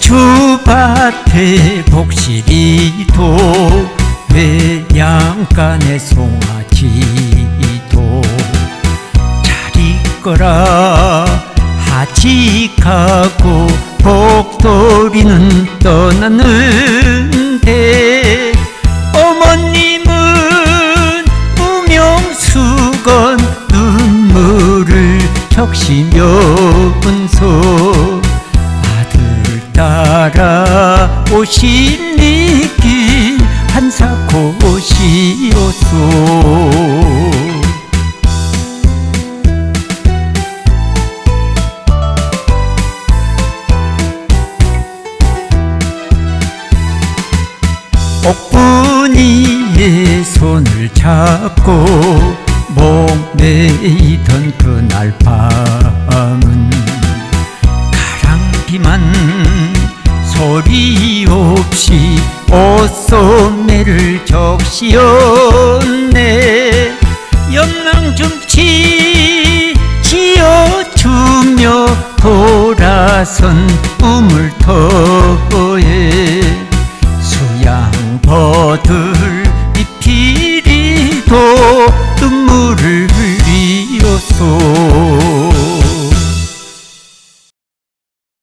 주밭에 복실이 도 외양간에 송아지도. 잘 있거라 하직하고 복돌이는 떠났는데 어머님은 무명수건 눈물을 적시면서 아들 따라 오십니길 한사고시오소. 옥분이의 손을 잡고 목매이던 그날 밤 가랑비만 소리 없이 옷소매를 적시었네. 염랑중치 지어주며 돌아선 우물터에 수양버들 잎피리도